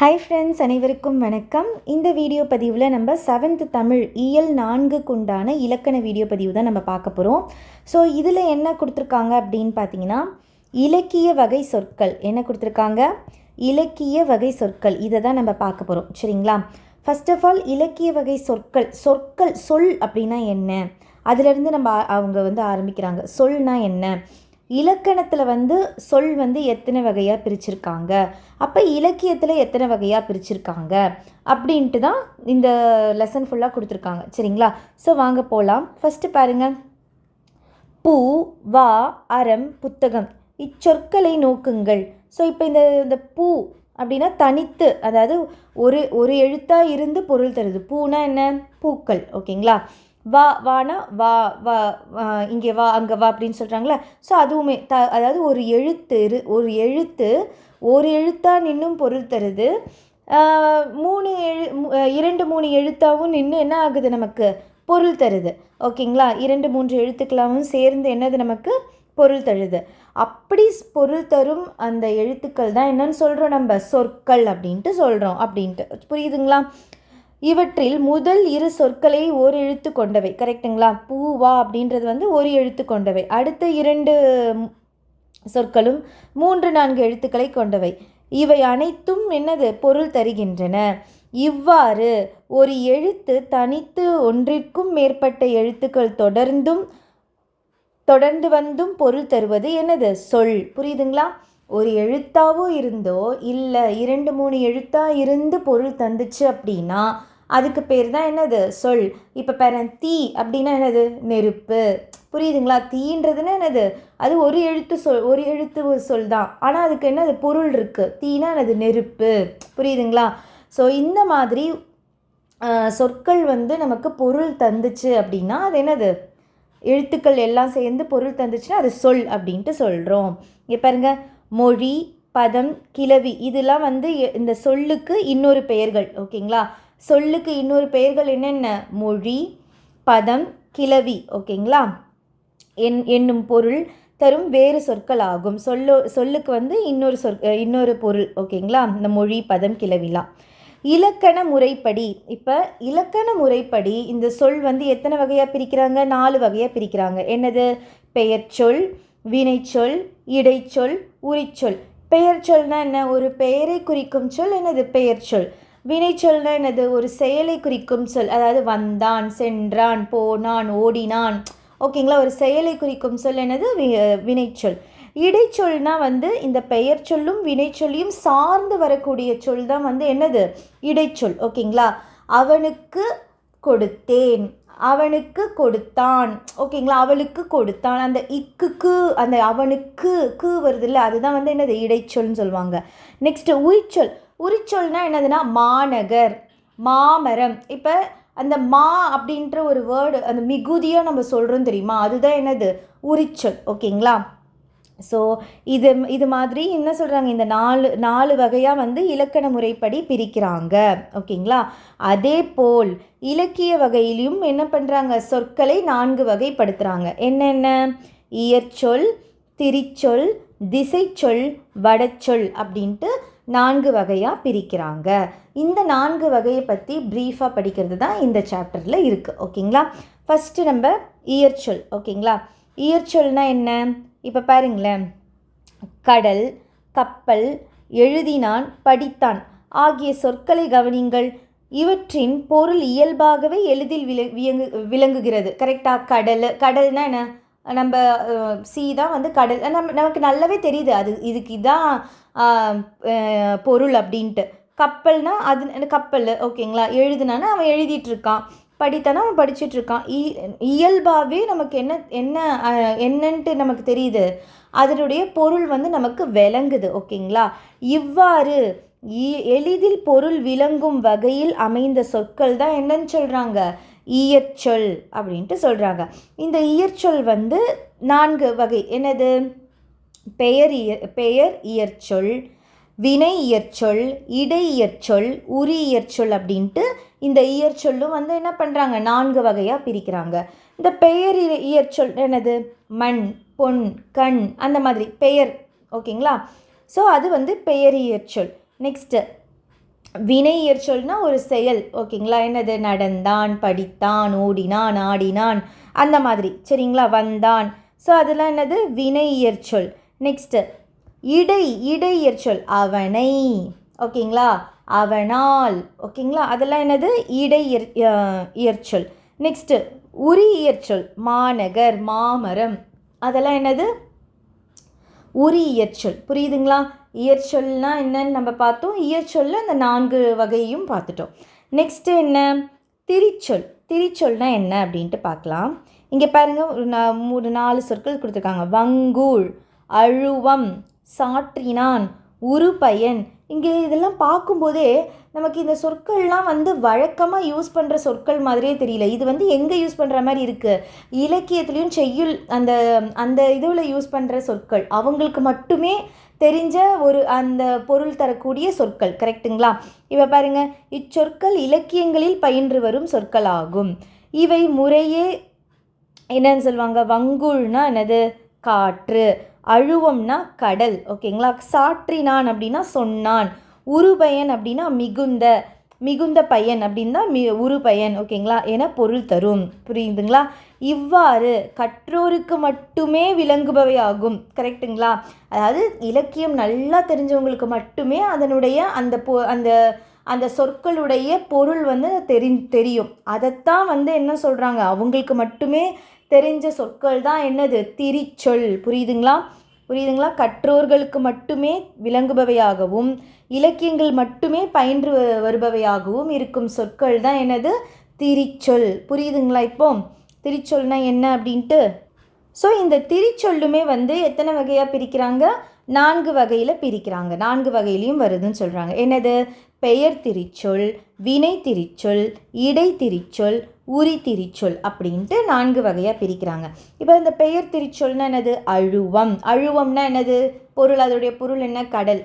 Hi friends அனைவருக்கும் வணக்கம். இந்த வீடியோ பதிவில் நம்ம செவன்த் தமிழ் இயல் நான்குக்கு உண்டான இலக்கண வீடியோ பதிவு தான் நம்ம பார்க்க போகிறோம் ஸோ இதில் என்ன கொடுத்துருக்காங்க அப்படின்னு பார்த்தீங்கன்னா இலக்கிய வகை சொற்கள். என்ன கொடுத்துருக்காங்க? இலக்கிய வகை சொற்கள். இதை தான் நம்ம பார்க்க போகிறோம் சரிங்களா? ஃபர்ஸ்ட் ஆஃப் ஆல் இலக்கிய வகை சொற்கள். சொற்கள் சொல் அப்படின்னா என்ன? அதிலிருந்து நம்ம அவங்க வந்து ஆரம்பிக்கிறாங்க. சொல்னா என்ன? இலக்கணத்தில் வந்து சொல் வந்து எத்தனை வகையாக பிரிச்சிருக்காங்க? அப்போ இலக்கியத்தில் எத்தனை வகையாக பிரிச்சிருக்காங்க? அப்படின்ட்டு தான் இந்த லெசன் ஃபுல்லாக கொடுத்துருக்காங்க. சரிங்களா? ஸோ வாங்க போகலாம் ஃபஸ்ட்டு பாருங்கள் பூ வா அறம் புத்தகம். இச்சொற்களை நோக்குங்கள். ஸோ இப்போ இந்த இந்த பூ அப்படின்னா தனித்து அதாவது ஒரு ஒரு எழுத்தாக இருந்து பொருள் தருது. பூனா என்ன? பூக்கள். ஓகேங்களா? வா வானா வா வா வா, இங்கே வா அங்கே வா அப்படின்னு சொல்கிறாங்களே ஸோ அதுவுமே த அதாவது ஒரு எழுத்து இரு ஒரு எழுத்து ஒரு எழுத்தாக நின்றும் பொருள் தருது. மூணு எழு இரண்டு மூணு எழுத்தாகவும் நின்று என்ன ஆகுது நமக்கு? பொருள் தருது. ஓகேங்களா? இரண்டு மூன்று எழுத்துக்களாகவும் சேர்ந்து என்னது நமக்கு? பொருள் தருது. அப்படி பொருள் தரும் அந்த எழுத்துக்கள் தான் என்னன்னு சொல்கிறோம் நம்ம. சொற்கள் அப்படின்ட்டு சொல்கிறோம் அப்படின்ட்டு. புரியுதுங்களா? இவற்றில் முதல் இரு சொற்களை ஒரு எழுத்து கொண்டவை. கரெக்ட்டுங்களா? பூவா அப்படின்றது வந்து ஒரு எழுத்து கொண்டவை. அடுத்த இரண்டு சொற்களும் மூன்று நான்கு எழுத்துக்களை கொண்டவை. இவை அனைத்தும் என்னது? பொருள் தருகின்றன. இவ்வாறு ஒரு எழுத்து தனித்து ஒன்றிற்கும் மேற்பட்ட எழுத்துக்கள் தொடர்ந்தும் தொடர்ந்து வந்தும் பொருள் தருவது என்னது? சொல். புரியுதுங்களா? ஒரு எழுத்தாகவும் இருந்தோ இல்லை இரண்டு மூணு எழுத்தாக இருந்து பொருள் தந்துச்சு அப்படின்னா அதுக்கு பேர் தான் என்னது? சொல். இப்போ பேரன் தீ அப்படின்னா என்னது? நெருப்பு. புரியுதுங்களா? தீன்றதுன்னா என்னது? அது ஒரு எழுத்து சொல் ஒரு எழுத்து சொல் தான். ஆனால் அதுக்கு என்னது? பொருள் இருக்குது தீனா என்னது? நெருப்பு. புரியுதுங்களா? ஸோ இந்த மாதிரி சொற்கள் வந்து நமக்கு பொருள் தந்துச்சு அப்படின்னா அது என்னது? எழுத்துக்கள் எல்லாம் சேர்ந்து பொருள் தந்துச்சுன்னா அது சொல் அப்படின்ட்டு சொல்கிறோம் இங்கே பாருங்கள் மொழி பதம் கிளவி இதெல்லாம் வந்து இந்த சொல்லுக்கு இன்னொரு பெயர்கள் ஓகேங்களா? சொல்லுக்கு இன்னொரு பெயர்கள் என்னென்ன? மொழி பதம் கிளவி ஓகேங்களா? என் என்னும் பொருள் தரும் வேறு சொற்கள் ஆகும் சொல்லு சொல்லுக்கு வந்து இன்னொரு சொற் இன்னொரு பொருள் ஓகேங்களா? இந்த மொழி பதம் கிளவிலாம் இலக்கண முறைப்படி இப்போ இலக்கண முறைப்படி இந்த சொல் வந்து எத்தனை வகையாக பிரிக்கிறாங்க? நாலு வகையாக பிரிக்கிறாங்க. என்னது? பெயர்ச்சொல் வினைச்சொல் இடைச்சொல் உரிச்சொல். பெயர்ச்சொல்னா என்ன? ஒரு பெயரை குறிக்கும் சொல் என்னது பெயர்ச்சொல் வினைச்சொல்னா என்னது? ஒரு செயலை குறிக்கும் சொல். அதாவது வந்தான் சென்றான் போனான் ஓடினான். ஓகேங்களா? ஒரு செயலை குறிக்கும் சொல் என்னது? வி- வினைச்சொல். இடைச்சொல்னா வந்து இந்த பெயர் சொல்லும் வினைச்சொல்லையும் சார்ந்து வரக்கூடிய சொல் தான் வந்து என்னது? இடைச்சொல். ஓகேங்களா? அவனுக்கு கொடுத்தேன். அவனுக்கு கொடுத்தான். ஓகேங்களா? அவளுக்கு கொடுத்தான். அந்த இக்குக்கு அந்த அவனுக்கு கு வருதுல்ல அதுதான் வந்து என்னது? இடைச்சொல்னு சொல்லுவாங்க. நெக்ஸ்ட்டு உரிச்சொல். உரிச்சொல்னா என்னதுன்னா மாநகர் மாமரம். இப்போ அந்த மா அப்படின்ற ஒரு வேர்டு அந்த மிகுதியாக நம்ம சொல்கிறோம் தெரியுமா? அதுதான் என்னது? உரிச்சொல். ஓகேங்களா? ஸோ இது இது மாதிரி என்ன சொல்கிறாங்க இந்த நாலு நாலு வகையாக வந்து இலக்கண முறைப்படி பிரிக்கிறாங்க. ஓகேங்களா? அதே போல் இலக்கிய வகையிலையும் என்ன பண்ணுறாங்க சொற்களை நான்கு வகைப்படுத்துகிறாங்க என்னென்ன இயற்சொல் திரிச்சொல் திசைச்சொல் வடச்சொல் அப்படின்ட்டு நான்கு வகையாக பிரிக்கிறாங்க. இந்த நான்கு வகையை பற்றி ப்ரீஃபாக படிக்கிறது தான் இந்த சாப்டரில் இருக்குது ஓகேங்களா? ஃபஸ்ட்டு நம்ம இயற்சொல். ஓகேங்களா? இயற்சொல்னால் என்ன? இப்போ பாருங்களேன். கடல் கப்பல் எழுதினான் படித்தான். ஆகிய சொற்களை கவனிங்கள் இவற்றின் பொருள் இயல்பாகவே எளிதில் விளங்கு வியங்கு விளங்குகிறது. கரெக்டாக கடல் கடல்னா என்ன? நம்ம சி தான் வந்து கடல். நம்ம நமக்கு நல்லாவே தெரியுது. அது இதுக்கு இதான் பொருள் அப்படின்ட்டு. கப்பல்னால் அது கப்பல் ஓகேங்களா? எழுதுனானா அவன் எழுதிட்டு இருக்கான். படித்தானா அவன் படிச்சிட்டு இருக்கான் இ- இயல்பாகவே நமக்கு என்ன என்ன என்னன்ட்டு நமக்கு தெரியுது. அதனுடைய பொருள் வந்து நமக்கு விளங்குது ஓகேங்களா? இவ்வாறு எளிதில் பொருள் விளங்கும் வகையில் அமைந்த சொற்கள் தான் என்னன்னு சொல்கிறாங்க இயற்சொல் அப்படின்ட்டு சொல்கிறாங்க இந்த இயற்சொல் வந்து நான்கு வகை. என்னது? பெயர் இய பெயர் இயற்சொல் வினை இயற்சொல் இடை இயற்சொல் உரி இயற்சொல் அப்படின்ட்டு இந்த இயற்சொல்லும் வந்து என்ன பண்ணுறாங்க நான்கு வகையாக பிரிக்கிறாங்க. இந்த பெயர் இய- இயற்சொல் என்னது? மண் பொன் கண் அந்த மாதிரி பெயர். ஓகேங்களா? ஸோ அது வந்து பெயர் இயற்சொல். நெக்ஸ்ட்டு வினை இயற்சொல்னால் ஒரு செயல். ஓகேங்களா? என்னது? நடந்தான் படித்தான் ஓடினான் ஆடினான் அந்த மாதிரி. சரிங்களா? வந்தான். ஸோ அதெல்லாம் என்னது? வினை இயற்சொல். நெக்ஸ்ட்டு இடை இடை இயற்சொல். அவனை. ஓகேங்களா? அவனால் ஓகேங்களா? அதெல்லாம் என்னது? இடை இயற் இயற்சொல். நெக்ஸ்ட்டு உரி இயற்சொல் மாநகர் மாமரம். அதெல்லாம் என்னது? உரி இயற்சொல். புரியுதுங்களா? இயற்சொல்னா என்னன்னு நம்ம பார்த்தோம். இயற்சொல்ல அந்த நான்கு வகையும் பார்த்துட்டோம். நெக்ஸ்ட்டு என்ன? திரிச்சொல். திரிச்சொல்னா என்ன அப்படின்ட்டு பார்க்கலாம். இங்கே பாருங்கள் ஒரு நா மூணு நாலு சொற்கள் கொடுத்துருக்காங்க. வங்கூழ் அழுவம் சாற்றினான் உருபயன் இங்கே இதெல்லாம் பார்க்கும்போதே நமக்கு இந்த சொற்கள்லாம் வந்து வழக்கமாக யூஸ் பண்ணுற சொற்கள் மாதிரியே தெரியல. இது வந்து எங்கே யூஸ் பண்ணுற மாதிரி இருக்குது இலக்கியத்துலேயும் செய்யுள் அந்த அந்த இதுவில் யூஸ் பண்ணுற சொற்கள். அவங்களுக்கு மட்டுமே தெரிஞ்ச ஒரு அந்த பொருள் தரக்கூடிய சொற்கள். கரெக்ட்டுங்களா இப்போ பாருங்கள் இச்சொற்கள் இலக்கியங்களில் பயின்று வரும் சொற்களாகும். இவை முறையே என்னன்னு சொல்லுவாங்க? வங்குள்னா என்னது? காற்று. அழுவம்னா கடல் ஓகேங்களா? சாற்றினான் அப்படின்னா சொன்னான். உருபயன் அப்படின்னா மிகுந்த மிகுந்த பையன் அப்படின்னா மி உருபயன் ஓகேங்களா? என பொருள் தரும். புரியுதுங்களா? இவ்வாறு கற்றோருக்கு மட்டுமே விளங்குபவை ஆகும். கரெக்ட்டுங்களா? அதாவது இலக்கியம் நல்லா தெரிஞ்சவங்களுக்கு மட்டுமே அதனுடைய அந்த பொ அந்த அந்த சொற்களுடைய பொருள் வந்து தெரி தெரியும். அதைத்தான் வந்து என்ன சொல்கிறாங்க அவங்களுக்கு மட்டுமே தெரிஞ்ச சொற்கள் தான் என்னது? திரிச்சொல். புரியுதுங்களா? புரியுதுங்களா? கற்றோர்களுக்கு மட்டுமே விளங்குபவையாகவும் இலக்கியங்கள் மட்டுமே பயின்று வருபவையாகவும் இருக்கும் சொற்கள் தான் என்னது? திரிச்சொல். புரியுதுங்களா இப்போ? திரிச்சொல்னா என்ன அப்படின்ட்டு? ஸோ இந்த திரிச்சொல்லுமே வந்து எத்தனை வகையாக பிரிக்கிறாங்க? நான்கு வகையில் பிரிக்கிறாங்க. நான்கு வகையிலையும் வருதுன்னு சொல்கிறாங்க என்னது? பெயர் திரிச்சொல் வினை திரிச்சொல் இடை திரிச்சொல் உரி திரிச்சொல் அப்படின்ட்டு நான்கு வகையாக பிரிக்கிறாங்க. இப்போ இந்த பெயர் திரிச்சொல்னா என்னது? அழுவம். அழுவம்னா என்னது? பொருள். அதோடைய பொருள் என்ன? கடல்.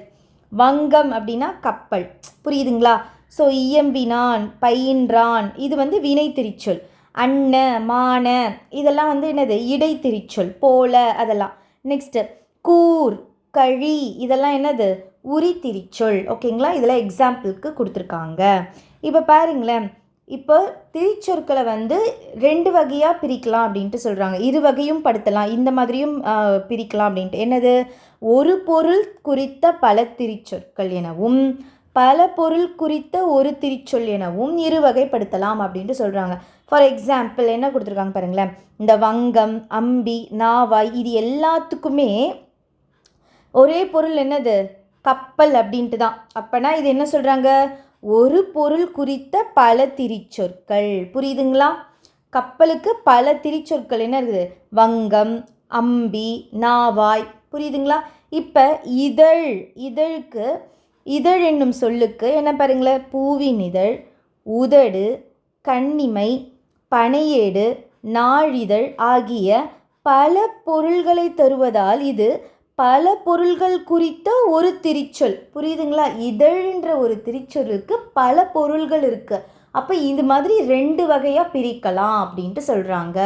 வங்கம் அப்படின்னா கப்பல். புரியுதுங்களா? ஸோ இயம்பினான் பயின்றான். இது வந்து வினை திரிச்சொல். அண்ண மான. இதெல்லாம் வந்து என்னது? இடை திரிச்சொல். போல அதெல்லாம். நெக்ஸ்ட்டு கூர் கழி. இதெல்லாம் என்னது? உரி திரிச்சொல். ஓகேங்களா இதெல்லாம் எக்ஸாம்பிளுக்கு கொடுத்துருக்காங்க. இப்போ பாருங்களேன். இப்போ திரிச்சொற்களை வந்து ரெண்டு வகையாக பிரிக்கலாம் அப்படின்ட்டு சொல்கிறாங்க இரு வகையும் படுத்தலாம். இந்த மாதிரியும் பிரிக்கலாம் அப்படின்ட்டு. என்னது? ஒரு பொருள் குறித்த பல திரிச்சொற்கள் எனவும் பல பொருள் குறித்த ஒரு திரிச்சொல் எனவும் இரு வகைப்படுத்தலாம் அப்படின்ட்டு சொல்கிறாங்க ஃபார் எக்ஸாம்பிள் என்ன கொடுத்துருக்காங்க பாருங்களேன். இந்த வங்கம் அம்பி நாவாய் இது எல்லாத்துக்குமே ஒரே பொருள் என்னது? கப்பல் அப்படின்ட்டு தான் அப்போனா இது என்ன சொல்கிறாங்க ஒரு பொருள் குறித்த பல திரிச்சொற்கள். புரியுதுங்களா? கப்பலுக்கு பல திரிச்சொற்கள். என்ன இருக்குது? வங்கம் அம்பி நாவாய். புரியுதுங்களா? இப்போ இதழ் இதழுக்கு இதழ் என்னும் சொல்லுக்கு என்ன பாருங்களேன்? பூவின் இதழ் உதடு கண்ணிமை பனையேடு நாழிதழ் ஆகிய பல பொருள்களை தருவதால் இது பல பொருள்கள் குறித்த ஒரு திரிச்சொல். புரியுதுங்களா? இதழ்ன்ற ஒரு திரிச்சொல்லுக்கு பல பொருள்கள் இருக்கு. அப்போ இது மாதிரி ரெண்டு வகையாக பிரிக்கலாம் அப்படின்ட்டு சொல்கிறாங்க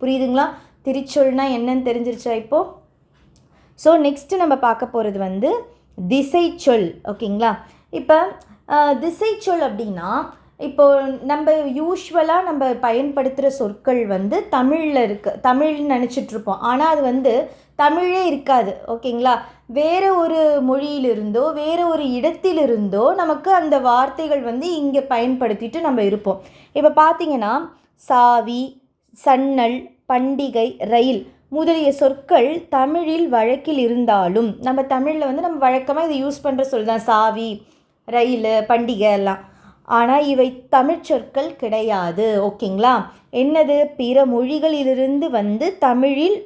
புரியுதுங்களா? திருச்சொல்னா என்னன்னு தெரிஞ்சிருச்சா இப்போது ஸோ நெக்ஸ்ட்டு நம்ம பார்க்க போகிறது வந்து திசைச்சொல். ஓகேங்களா? இப்போ திசை திசைச்சொல் அப்படின்னா இப்போ நம்ம யூஸ்வலாக நம்ம பயன்படுத்துகிற சொற்கள் வந்து தமிழில் இருக்குது தமிழ்னு நினச்சிட்ருப்போம் ஆனால் அது வந்து தமிழே இருக்காது ஓகேங்களா? வேறு ஒரு மொழியிலிருந்தோ வேறு ஒரு இடத்திலிருந்தோ நமக்கு அந்த வார்த்தைகள் வந்து இங்கே பயன்படுத்திட்டு நம்ம இருப்போம். இப்போ பார்த்தீங்கன்னா சாவி சன்னல் பண்டிகை ரயில் முதலிய சொற்கள் தமிழில் வழக்கில் இருந்தாலும் நம்ம தமிழில் வந்து நம்ம வழக்கமாக இதை யூஸ் பண்ணுற சொல் தான் சாவி ரயில் பண்டிகை எல்லாம். ஆனால் இவை தமிழ் சொற்கள் கிடையாது ஓகேங்களா? என்னது? பிற மொழிகளிலிருந்து வந்து தமிழில்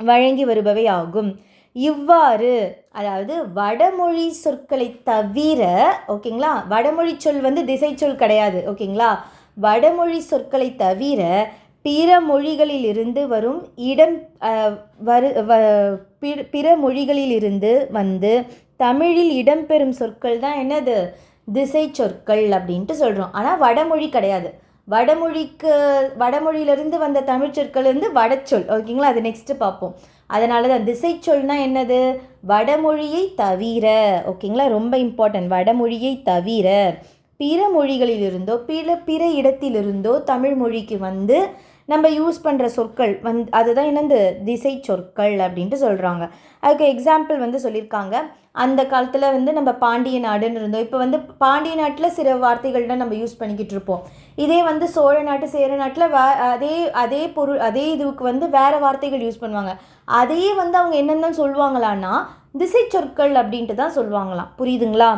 வழங்கி வருபவை ஆகும். இவ்வாறு அதாவது வடமொழி சொற்களை தவிர ஓகேங்களா? வடமொழி சொல் வந்து திசை சொல் கிடையாது ஓகேங்களா? வடமொழி சொற்களை தவிர பிற மொழிகளிலிருந்து வரும் இடம் வரு வ பிற- பிற மொழிகளிலிருந்து வந்து தமிழில் இடம்பெறும் சொற்கள் தான் என்னது? திசை சொற்கள் அப்படின்ட்டு சொல்கிறோம் ஆனால் வடமொழி கிடையாது. வடமொழிக்கு வடமொழியிலிருந்து வந்த தமிழ் சொற்கள் வந்து வடச்சொல் ஓகேங்களா? அது நெக்ஸ்ட்டு பார்ப்போம். அதனால தான் திசை சொல்னா என்னது? வடமொழியை தவிர. ஓகேங்களா? ரொம்ப இம்பார்ட்டன்ட் வடமொழியை தவிர. பிற மொழிகளிலிருந்தோ பிற பிற இடத்திலிருந்தோ தமிழ் மொழிக்கு வந்து நம்ம யூஸ் பண்ணுற சொற்கள் வந் அதுதான் என்னது? திசை சொற்கள் அப்படின்ட்டு சொல்கிறாங்க அதுக்கு எக்ஸாம்பிள் வந்து சொல்லியிருக்காங்க. அந்த காலத்தில் வந்து நம்ம பாண்டிய நாடுன்னு இருந்தோம். இப்போ வந்து பாண்டிய நாட்டில் சில வார்த்தைகள் தான் நம்ம யூஸ் பண்ணிக்கிட்டு இருப்போம். இதே வந்து சோழ நாட்டு சேர நாட்டில் வே அதே அதே பொருள் அதே இதுக்கு வந்து வேறு வார்த்தைகள் யூஸ் பண்ணுவாங்க. அதையே வந்து அவங்க என்னென்னு சொல்லுவாங்களான்னா திசை சொற்கள் அப்படின்ட்டு தான் சொல்லுவாங்களாம். புரியுதுங்களா?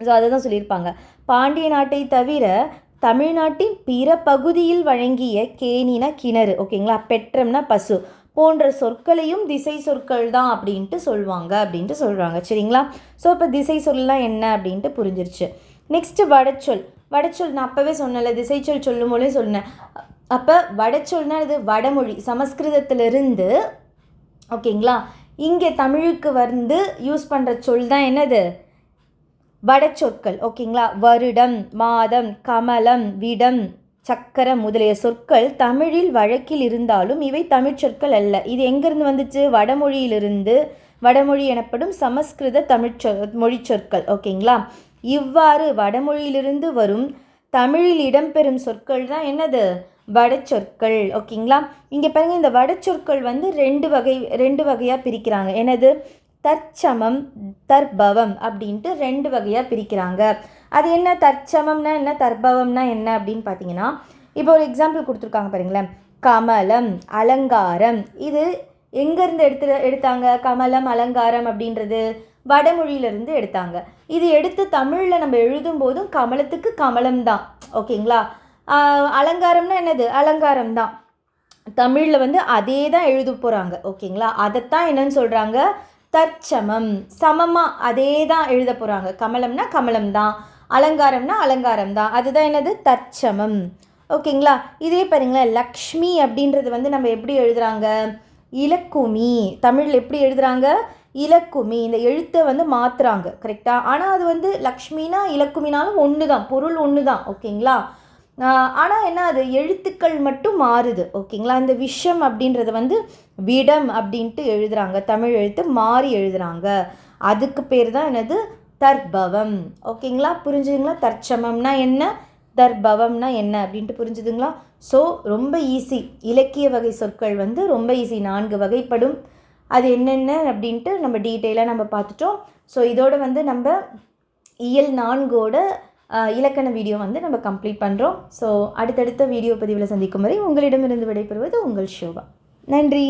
ஸோ அதை தான் சொல்லியிருப்பாங்க. பாண்டிய நாட்டை தவிர தமிழ்நாட்டின் பிற பகுதியில் வழங்கிய கேணினா கிணறு ஓகேங்களா? பெற்றம்னா பசு. போன்ற சொற்களையும் திசை சொற்கள் தான் அப்படின்ட்டு சொல்லுவாங்க அப்படின்ட்டு சொல்கிறாங்க சரிங்களா? ஸோ இப்போ திசை சொல்லலாம் என்ன அப்படின்ட்டு புரிஞ்சிருச்சு. நெக்ஸ்ட்டு வடச்சொல். வடச்சொல் நான் அப்போவே சொன்னல திசைச்சொல் சொல்லும் போதே சொன்னேன். அப்போ வடச்சொல்னா இது வடமொழி சமஸ்கிருதத்திலிருந்து ஓகேங்களா? இங்கே தமிழுக்கு வந்து யூஸ் பண்ணுற சொல் தான் என்னது? வடச்சொற்கள் ஓகேங்களா? வருடம் மாதம் கமலம் விடம் சக்கரம் முதலிய சொற்கள் தமிழில் வழக்கில் இருந்தாலும் இவை தமிழ்ச்சொற்கள் அல்ல. இது எங்கேருந்து வந்துச்சு? வடமொழியிலிருந்து. வடமொழி எனப்படும் சமஸ்கிருத தமிழ்ச்சொ மொழிச்சொற்கள் மொழி சொற்கள் ஓகேங்களா? இவ்வாறு வடமொழியிலிருந்து வரும் தமிழில் இடம்பெறும் சொற்கள் தான் என்னது? வடச்சொற்கள். ஓகேங்களா? இங்கே பாருங்கள் இந்த வடச்சொற்கள் வந்து ரெண்டு வகை ரெண்டு வகையாக பிரிக்கிறாங்க. என்னது? தற்சமம் தற்பவம் அப்படின்ட்டு ரெண்டு வகையாக பிரிக்கிறாங்க. அது என்ன தற்சமம்னா என்ன தற்பவம்னா என்ன அப்படின்னு பார்த்தீங்கன்னா இப்போ ஒரு எக்ஸாம்பிள் கொடுத்துருக்காங்க பாருங்களேன். கமலம் அலங்காரம். இது எங்கேருந்து எடுத்து எடுத்தாங்க? கமலம் அலங்காரம் அப்படின்றது வடமொழியிலேருந்து எடுத்தாங்க. இது எடுத்து தமிழில் நம்ம எழுதும் போதும் கமலத்துக்கு கமலம் தான். ஓகேங்களா? அலங்காரம்னா என்னது? அலங்காரம் தான். தமிழில் வந்து அதே தான் எழுத போகிறாங்க ஓகேங்களா? அதைத்தான் என்னன்னு சொல்கிறாங்க தற்சமம். சமமாக அதே தான் எழுத போகிறாங்க கமலம்னா கமலம் தான். அலங்காரம்னா அலங்காரம் தான். அதுதான் என்னது? தற்சமம். ஓகேங்களா? இதே பாருங்களேன். லக்ஷ்மி அப்படின்றது வந்து நம்ம எப்படி எழுதுகிறாங்க இலக்குமி. தமிழில் எப்படி எழுதுகிறாங்க இலக்குமி. இந்த எழுத்தை வந்து மாற்றுறாங்க கரெக்டாக ஆனால் அது வந்து லக்ஷ்மினா இலக்குமினாலும் ஒன்று தான் பொருள் ஒன்று தான் ஓகேங்களா ஆனால் என்ன அது? எழுத்துக்கள் மட்டும் மாறுது ஓகேங்களா? இந்த விஷம் அப்படின்றத வந்து விடம் அப்படின்ட்டு எழுதுகிறாங்க தமிழ் எழுத்து மாறி எழுதுகிறாங்க அதுக்கு பேர் தான் என்னது? தர்பவம் ஓகேங்களா? புரிஞ்சுதுங்களா? தற்சமம்னா என்ன? தர்பவம்னா என்ன அப்படின்ட்டு புரிஞ்சுதுங்களா? ஸோ ரொம்ப ஈஸி இலக்கிய வகை சொற்கள் வந்து ரொம்ப ஈஸி நான்கு வகைப்படும். அது என்னென்ன அப்படின்ட்டு நம்ம டீட்டெயிலாக நம்ம பார்த்துட்டோம். ஸோ இதோடு வந்து நம்ம இயல் நான்கோட இலக்கண வீடியோ வந்து நம்ம கம்ப்ளீட் பண்ணுறோம் ஸோ அடுத்தடுத்த வீடியோ பதிவில் சந்திக்கும் வரை உங்களிடமிருந்து விடைபெறுவது உங்கள் ஷோபா. நன்றி.